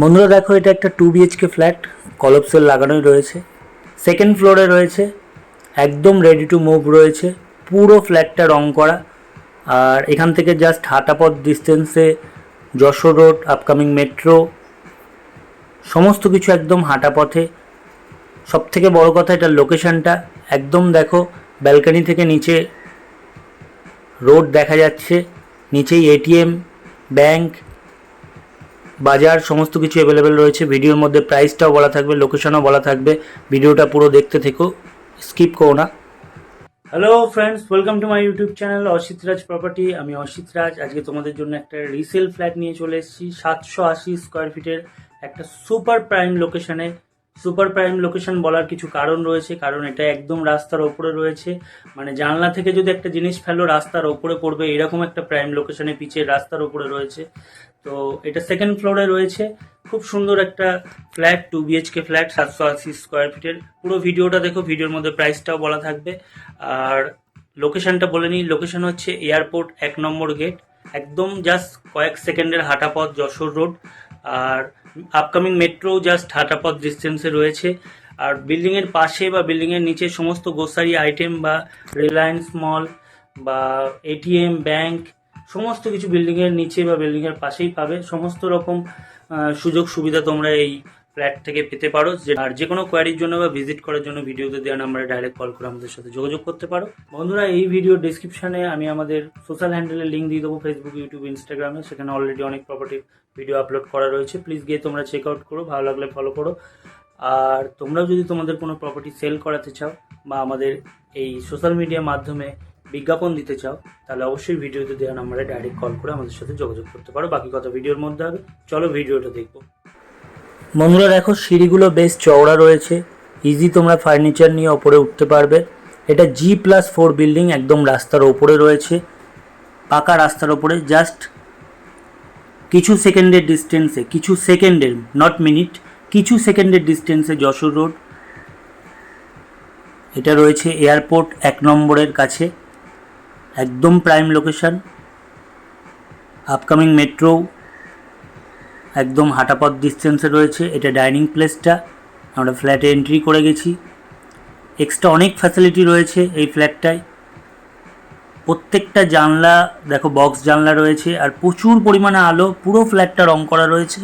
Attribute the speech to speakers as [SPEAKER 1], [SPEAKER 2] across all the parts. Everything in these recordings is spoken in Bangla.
[SPEAKER 1] বন্ধুরা, দেখো, এটা একটা টু বিএইচকে ফ্ল্যাট কলপসেল লাগানোই রয়েছে। সেকেন্ড ফ্লোরে রয়েছে, একদম রেডি টু মুভ রয়েছে, পুরো ফ্ল্যাটটা রং করা। আর এখান থেকে জাস্ট হাঁটাপথ ডিস্টেন্সে যশোর রোড আপকামিং মেট্রো সমস্ত কিছু একদম হাঁটাপথে। সব থেকে বড় কথা এটার লোকেশনটা একদম দেখো ব্যালকানি থেকে নিচে রোড দেখা যাচ্ছে, নিচেই এটিএম ব্যাংক বাজার, সমস্ত কিছু অ্যাভেলেবেল রয়েছে। ভিডিওর মধ্যে প্রাইসটাও বলা থাকবে লোকেশনও বলা থাকবে। ভিডিওটা পুরো দেখতে থেকো স্কিপ করো না। Hello friends welcome to my YouTube channel Asit Raj property আমি অসিত রাজ আজকে তোমাদের জন্য একটা রিসেল ফ্ল্যাট নিয়ে চলে এসেছি, সাতশো আশি স্কোয়ার ফিটের একটা সুপার প্রাইম লোকেশনে সুপার প্রাইম লোকেশন বলার কিছু কারণ রয়েছে, কারণ এটা একদম রাস্তার ওপরে রয়েছে। মানে জানলা থেকে যদি একটা জিনিস ফেলো, রাস্তার ওপরে পড়বে, এরকম একটা প্রাইম লোকেশনে পিছিয়ে রাস্তার ওপরে রয়েছে। তো এটা সেকেন্ড ফ্লোরে রয়েছে। খুব সুন্দর একটা ফ্ল্যাট টু বিএইচকে ফ্ল্যাট সাতশো আশি স্কোয়ার ফিটের পুরো ভিডিওটা দেখো, ভিডিওর মধ্যে প্রাইসটাও বলা থাকবে। আর লোকেশনটা বলে নিই লোকেশন হচ্ছে এয়ারপোর্ট এক নম্বর গেট একদম জাস্ট কয়েক সেকেন্ডের হাঁটা পথ যশোর রোড আর আপকামিং মেট্রো জাস্ট হাঁটা পথ ডিস্টেন্সে রয়েছে। আর বিল্ডিংয়ের পাশে বা বিল্ডিংয়ের নিচে সমস্ত গ্রোসারি আইটেম বা রিলায়েন্স মল বা এটিএম ব্যাংক সমস্ত কিছু বিল্ডিংয়ের নিচে বা বিল্ডিংয়ের পাশেই পাবে। সমস্ত রকম সুযোগ সুবিধা তোমরা এই ফ্ল্যাট থেকে পেতে পারো। যে- আর যে কোনো কোয়ারির জন্য বা ভিজিট করার জন্য ভিডিওতে দেওয়া নাম্বারে ডাইরেক্ট কল করে আমাদের সাথে যোগাযোগ করতে পারো। বন্ধুরা, এই ভিডিও ডিসক্রিপশনে আমি আমাদের সোশ্যাল হ্যান্ডেলের লিঙ্ক দিয়ে দেবো ফেসবুক ইউটিউব ইনস্টাগ্রামে সেখানে অলরেডি অনেক প্রপার্টির ভিডিও আপলোড করা রয়েছে। প্লিজ গিয়ে তোমরা চেক আউট করো, ভালো লাগলে ফলো করো। আর তোমরাও যদি তোমাদের কোনো প্রপার্টি সেল করাতে চাও বা আমাদের এই সোশ্যাল মিডিয়ার মাধ্যমে বিজ্ঞাপন দিতে চাও, তাহলে অবশ্যই ভিডিওতে দেওয়া নাম্বারে ডাইরেক্ট কল করে আমাদের সাথে যোগাযোগ করতে পারো। বাকি কথা ভিডিওর মধ্যে হবে। চলো ভিডিওটা দেখব। বন্ধুরা দেখো, সিঁড়িগুলো বেশ চওড়া রয়েছে। ইজি তোমরা ফার্নিচার নিয়ে ওপরে উঠতে পারবে। এটা জি প্লাস ফোর বিল্ডিং একদম রাস্তার ওপরে রয়েছে। পাকা রাস্তার ওপরে জাস্ট কিছু সেকেন্ডের ডিস্টেন্সে কিছু সেকেন্ডের নট মিনিট কিছু সেকেন্ডের ডিস্টেন্সে যশোর রোড এটা রয়েছে এয়ারপোর্ট এক নম্বরের কাছে। একদম প্রাইম লোকেশন আপকামিং মেট্রো একদম হাঁটাপথ ডিস্টেন্সে রয়েছে, এটা ডাইনিং প্লেসটা আমরা ফ্ল্যাটে এন্ট্রি করে গেছি। এক্সট্রা অনেক ফ্যাসিলিটি রয়েছে এই ফ্ল্যাটটায় প্রত্যেকটা জানলা, দেখো বক্স জানলা রয়েছে, আর প্রচুর পরিমাণে আলো, পুরো ফ্ল্যাটটা রং করা রয়েছে।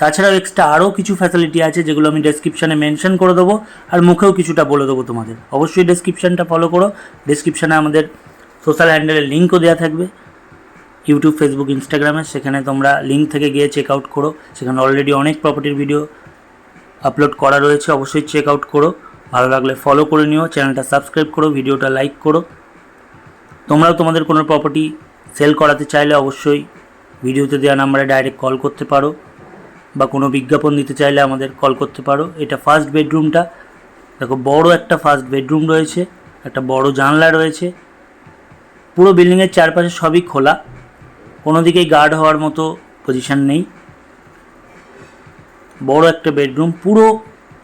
[SPEAKER 1] তাছাড়াও এক্সট্রা আরও কিছু ফ্যাসিলিটি আছে, যেগুলো আমি ডেসক্রিপশানে মেনশন করে দেবো, আর মুখেও কিছুটা বলে দেবো তোমাদের। অবশ্যই ডেসক্রিপশানটা ফলো করো। ডেসক্রিপশানে আমাদের সোশ্যাল হ্যান্ডেলের লিঙ্কও দেওয়া থাকবে। ইউটিউব ফেসবুক ইনস্টাগ্রামে সেখানে তোমরা লিঙ্ক থেকে গিয়ে চেক আউট করো। সেখানে অলরেডি অনেক প্রপার্টির ভিডিও আপলোড করা রয়েছে। অবশ্যই চেক আউট করো। ভালো লাগলে ফলো করে নিও। চ্যানেলটা সাবস্ক্রাইব করো। ভিডিওটা লাইক করো। তোমরাও তোমাদের কোনো প্রপার্টি সেল করাতে চাইলে অবশ্যই ভিডিওতে দেওয়া নাম্বারে ডাইরেক্ট কল করতে পারো বা কোনো বিজ্ঞাপন দিতে চাইলে আমাদের কল করতে পারো। এটা ফার্স্ট বেডরুমটা দেখো, বড় একটা ফার্স্ট বেডরুম রয়েছে। একটা বড় জানলা রয়েছে। পুরো বিল্ডিংয়ের চারপাশে সবই খোলা। কোনো দিকেই গার্ড হওয়ার মতো পজিশন নেই। বড় একটা বেডরুম পুরো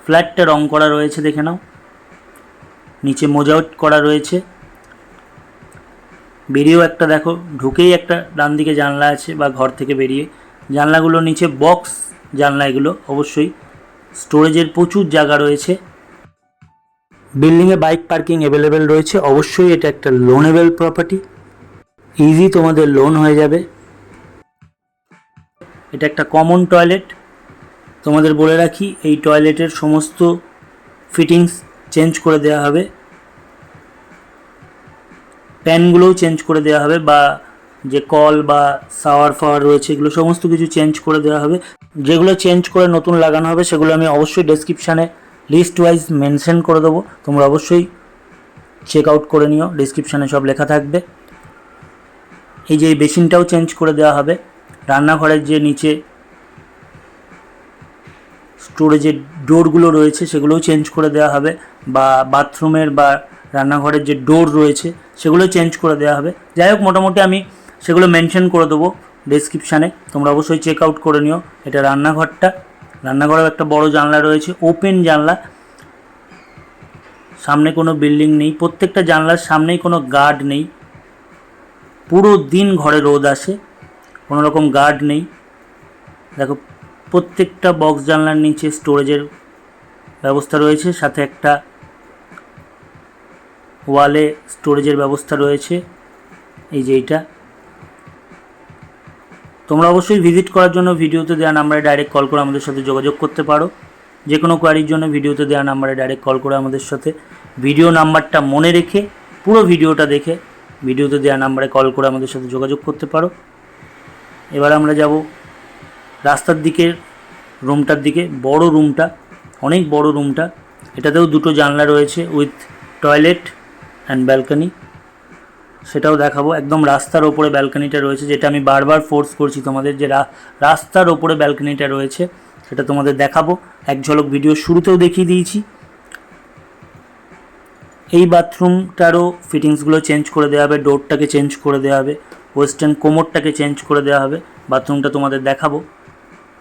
[SPEAKER 1] ফ্ল্যাটটা রং করা রয়েছে, দেখে নাও। নিচে মোজাউট করা রয়েছে। বেরিয়েও একটা দেখো, ঢুকেই একটা ডান দিকে জানলা আছে বা ঘর থেকে বেরিয়ে। জানলাগুলো নিচে বক্স জানলা এগুলো অবশ্যই। স্টোরেজের প্রচুর জায়গা রয়েছে। বিল্ডিংয়ে বাইক পার্কিং অ্যাভেলেবেল রয়েছে। অবশ্যই এটা একটা লোনেবল প্রপার্টি ইজি তোমাদের লোন হয়ে যাবে। এটা একটা কমন টয়লেট তোমাদের বলে রাখি, এই টয়লেটের সমস্ত ফিটিংস চেঞ্জ করে দেওয়া হবে। প্যানগুলোও চেঞ্জ করে দেওয়া হবে বা যে কল বা সাওয়ার ফাওয়ার রয়েছে, এগুলো সমস্ত কিছু চেঞ্জ করে দেওয়া হবে। যেগুলো চেঞ্জ করে নতুন লাগানো হবে, সেগুলো আমি অবশ্যই ডেসক্রিপশানে লিস্ট ওয়াইজ মেনশন করে দেবো। তোমরা অবশ্যই চেক আউট করে নিও ডিসক্রিপশানে সব লেখা থাকবে। এই যে এই বেসিনটাও চেঞ্জ করে দেওয়া হবে। রান্নাঘরের যে নিচে স্টোরেজের ডোরগুলো রয়েছে, সেগুলোও চেঞ্জ করে দেওয়া হবে। বা বাথরুমের বা রান্নাঘরের যে ডোর রয়েছে, সেগুলো চেঞ্জ করে দেওয়া হবে। যাই হোক, মোটামুটি আমি সেগুলো মেনশন করে দেবো ডেসক্রিপশানে তোমরা অবশ্যই চেক আউট করে নিও। এটা রান্নাঘরটা। রান্নাঘরেও একটা বড় জানলা রয়েছে ওপেন জানলা। সামনে কোনো বিল্ডিং নেই। প্রত্যেকটা জানলার সামনেই কোনো গার্ড নেই। পুরো দিন ঘরে রোদ আসে। কোনো রকম গার্ড নেই। দেখো, প্রত্যেকটা বক্স জানলার নিচে স্টোরেজের ব্যবস্থা রয়েছে, সাথে একটা ওয়ালে স্টোরেজের ব্যবস্থা রয়েছে। এই যে এইটা। তোমরা অবশ্যই ভিজিট করার জন্য ভিডিওতে দেওয়া নাম্বারে ডাইরেক্ট কল করে আমাদের সাথে যোগাযোগ করতে পারো। যে কোনো কোয়ারির জন্য ভিডিওতে দেওয়া নাম্বারে ডাইরেক্ট কল করে আমাদের সাথে। ভিডিও নাম্বারটা মনে রেখে, পুরো ভিডিওটা দেখে ভিডিওতে দেওয়া নাম্বারে কল করে আমাদের সাথে যোগাযোগ করতে পারো। এবার আমরা যাব রাস্তার দিকের রুমটার দিকে। বড় রুমটা, অনেক বড় রুমটা। এটাতেও দুটো জানলা রয়েছে উইথ টয়লেট অ্যান্ড ব্যালকনি সেটাও দেখাবো। একদম রাস্তার ওপরে ব্যালকনিটা রয়েছে, যেটা আমি বারবার ফোর্স করছি তোমাদের যে রাস্তার ওপরে ব্যালকনিটা রয়েছে, সেটা তোমাদের দেখাবো। এক ঝলক ভিডিও শুরুতেও দেখিয়ে দিয়েছি। এই বাথরুমটারও ফিটিংসগুলো চেঞ্জ করে দেওয়া হবে ডোরটাকে চেঞ্জ করে দেওয়া হবে। ওয়েস্টার্ন কোমরটাকে চেঞ্জ করে দেওয়া হবে। বাথরুমটা তোমাদের দেখাবো।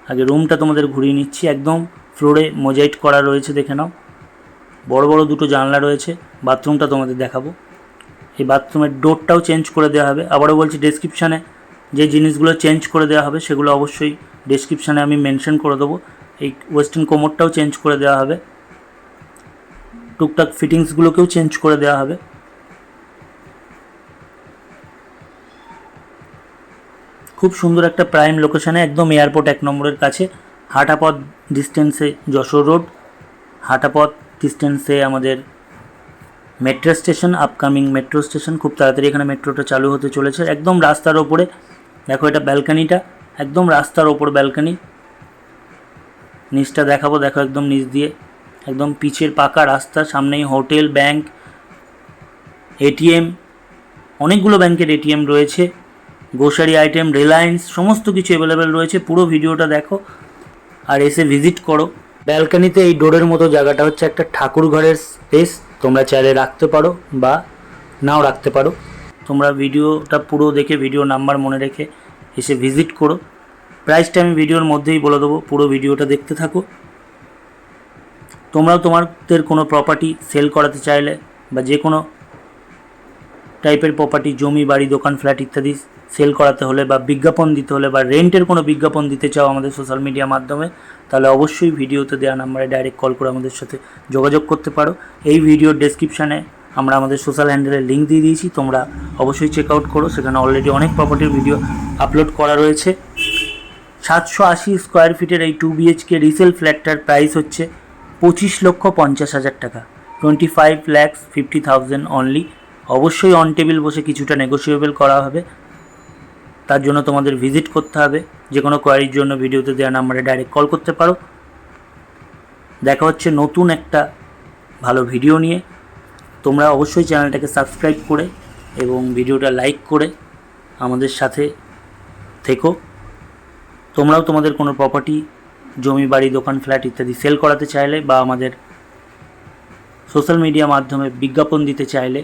[SPEAKER 1] আগে রুমটা তোমাদের ঘুরিয়ে নিচ্ছি। একদম ফ্লোরে মোজাইট করা রয়েছে, দেখে নাও। বড় বড় দুটো জানলা রয়েছে। বাথরুমটা তোমাদের দেখাবো। এই বাথরুমের ডোরটাও চেঞ্জ করে দেওয়া হবে। আবারও বলছি ডেসক্রিপশানে যে জিনিসগুলো চেঞ্জ করে দেওয়া হবে, সেগুলো অবশ্যই ডেসক্রিপশানে আমি মেনশন করে দেবো। এই ওয়েস্টার্ন কোমরটাও চেঞ্জ করে দেওয়া হবে। টুকটাক ফিটিংসগুলোকেও চেঞ্জ করে দেওয়া হবে। খুব সুন্দর একটা প্রাইম লোকেশানে একদম এয়ারপোর্ট এক নম্বরের কাছে, হাঁটাপথ ডিস্টেন্সে যশোর রোড হাঁটাপথ ডিস্টেন্সে আমাদের metro station upcoming metro station খুব তাড়াতাড়ি এখানে মেট্রোটা চালু হতে চলেছে। একদম রাস্তার ওপরে, দেখো এটা ব্যালকানিটা একদম রাস্তার ওপর ব্যালকানি নিচটা দেখাবো, দেখো একদম নিচ দিয়ে, একদম পিচের পাকা রাস্তা, সামনেই হোটেল ব্যাংক এটিএম অনেকগুলো ব্যাংকের এটিএম রয়েছে। গ্রোসারি আইটেম রিলায়েন্স সমস্ত কিছু অ্যাভেলেবেল রয়েছে। পুরো ভিডিওটা দেখো আর এসে ভিজিট করো। ব্যালকানিতে এই ডোরের মতো জায়গাটা হচ্ছে একটা ঠাকুর ঘরের স্পেস তোমরা চাইলে রাখতে পারো বা নাও রাখতে পারো। তোমরা ভিডিওটা পুরো দেখে ভিডিও নাম্বার মনে রেখে এসে ভিজিট করো। প্রাইসটা আমি ভিডিওর মধ্যেই বলে দেবো, পুরো ভিডিওটা দেখতে থাকো। তোমরাও তোমাদের কোনো প্রপার্টি সেল করাতে চাইলে বা যে কোনো টাইপের প্রপার্টি জমি, বাড়ি, দোকান ফ্ল্যাট ইত্যাদি সেল করাতে হলে বা বিজ্ঞাপন দিতে হলে বা রেন্টের কোনো বিজ্ঞাপন দিতে চাও আমাদের সোশ্যাল মিডিয়া মাধ্যমে, তাহলে অবশ্যই ভিডিওতে দেওয়া নাম্বারে ডাইরেক্ট কল করে আমাদের সাথে যোগাযোগ করতে পারো। এই ভিডিওর ডেসক্রিপশানে আমরা আমাদের সোশ্যাল হ্যান্ডেলের লিঙ্ক দিয়ে দিয়েছি, তোমরা অবশ্যই চেক আউট করো। সেখানে অলরেডি অনেক প্রপার্টির ভিডিও আপলোড করা রয়েছে। সাতশো আশি স্কোয়ার ফিটের এই টু বিএইচকে রিসেল ফ্ল্যাটটার প্রাইস হচ্ছে পঁচিশ লক্ষ পঞ্চাশ হাজার টাকা twenty five lakhs fifty thousand only অবশ্যই অন টেবিল বসে কিছুটা নেগোসিয়েবল করা হবে। তার জন্য তোমাদের ভিজিট করতে হবে। যে কোনো কোয়ারির জন্য ভিডিওতে দেওয়া নাম্বারে ডাইরেক্ট কল করতে পারো। দেখা হচ্ছে নতুন একটা ভালো ভিডিও নিয়ে। তোমরা অবশ্যই চ্যানেলটাকে সাবস্ক্রাইব করে এবং ভিডিওটা লাইক করে আমাদের সাথে থেকো। তোমরাও তোমাদের কোনো প্রপার্টি জমি, বাড়ি, দোকান ফ্ল্যাট ইত্যাদি সেল করাতে চাইলে বা আমাদের সোশ্যাল মিডিয়া মাধ্যমে বিজ্ঞাপন দিতে চাইলে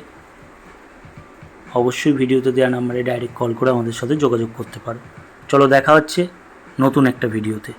[SPEAKER 1] অবশ্যই ভিডিওতে দেওয়া নাম্বারে ডাইরেক্ট কল করে আমাদের সাথে যোগাযোগ করতে পারো। চলো দেখা হচ্ছে নতুন একটা ভিডিওতে।